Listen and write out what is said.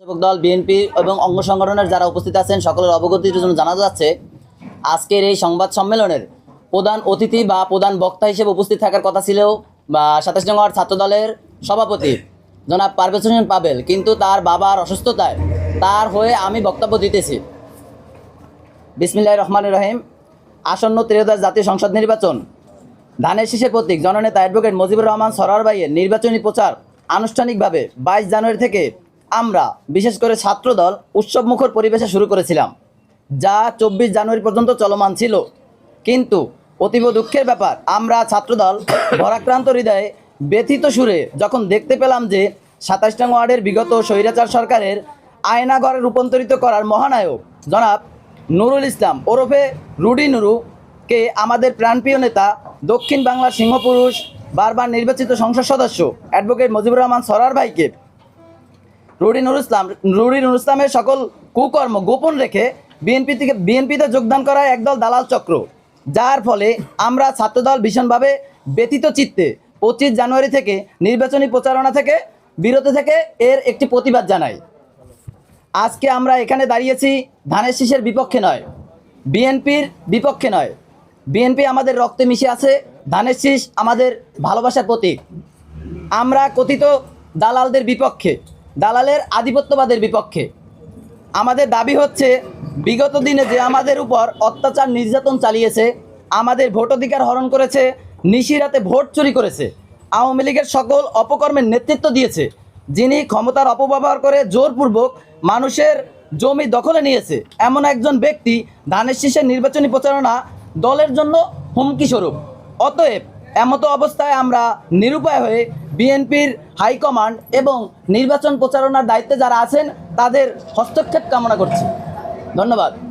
শাসক দল, বিএনপি এবং অঙ্গ সংগঠনের যারা উপস্থিত আছেন, সকলের অবগতির জন্য জানা যাচ্ছে, আজকের এই সংবাদ সম্মেলনের প্রধান অতিথি বা প্রধান বক্তা হিসেবে উপস্থিত থাকার কথা ছিল বা সাতাশ নং ছাত্র দলের সভাপতি জনাব পারভেজ হোসেন পাবেল, কিন্তু তার বাবার অসুস্থতায় তার হয়ে আমি বক্তব্য দিতেছি। বিসমিল্লাহ রহমান রহিম। আসন্ন ত্রয়োদশ জাতীয় সংসদ নির্বাচন। ধানের শীষের প্রতীক, জননেতা অ্যাডভোকেট মুজিবুর রহমান সরার ভাইয়ের নির্বাচনী প্রচার আনুষ্ঠানিকভাবে বাইশ জানুয়ারি থেকে আমরা, বিশেষ করে ছাত্রদল উৎসবমুখর পরিবেশে শুরু করেছিলাম, যা চব্বিশ জানুয়ারি পর্যন্ত চলমান ছিল। কিন্তু অতীব দুঃখের ব্যাপার, আমরা ছাত্রদল ভরাক্রান্ত হৃদয়ে ব্যথিত সুরে যখন দেখতে পেলাম যে সাতাশ নং ওয়ার্ডের বিগত স্বৈরাচার সরকারের আয়নাগরে রূপান্তরিত করার মহানায়ক, জনাব নুরুল ইসলাম ওরফে রুডি নুরুকে আমাদের প্রাণপ্রিয় নেতা, দক্ষিণ বাংলার সিংহপুরুষ, বারবার নির্বাচিত সংসদ সদস্য, অ্যাডভোকেট মুজিবুর রহমান সরার ভাইকে রুডি নুর ইসলাম, রুডি নুর ইসলামের সকল কুকর্ম গোপন রেখে বিএনপি থেকে বিএনপিতে যোগদান করা একদল দালাল চক্র, যার ফলে আমরা ছাত্রদল ভীষণভাবে ব্যতীত চিত্তে পঁচিশ জানুয়ারি থেকে নির্বাচনী প্রচারণা থেকে বিরত থেকে এর একটি প্রতিবাদ জানাই। আজকে আমরা এখানে দাঁড়িয়েছি ধানের শীষের বিপক্ষে নয় বিএনপির বিপক্ষে নয়। বিএনপি আমাদের রক্তে মিশে আছে, ধানের শীষ আমাদের ভালোবাসার প্রতীক। আমরা কথিত দালালদের বিপক্ষে দালালের আধিপত্যবাদের বিপক্ষে। আমাদের দাবি হচ্ছে, বিগত দিনে যে আমাদের উপর অত্যাচার নির্যাতন চালিয়েছে, আমাদের ভোটাধিকার হরণ করেছে, নিশিরাতে ভোট চুরি করেছে, আওয়ামী লীগের সকল অপকর্মের নেতৃত্ব দিয়েছে, যিনি ক্ষমতার অপব্যবহার করে জোরপূর্বক মানুষের জমি দখলে নিয়েছে। এমন একজন ব্যক্তি ধানের শীষের নির্বাচনী প্রচারণা দলের জন্য হুমকি স্বরূপ। অতএব এমতো অবস্থায় আমরা নিরুপায় হয়ে বিএনপির হাইকমান্ড এবং নির্বাচন প্রচারণার দায়িত্বে যারা আছেন, তাদের হস্তক্ষেপ কামনা করছি। ধন্যবাদ।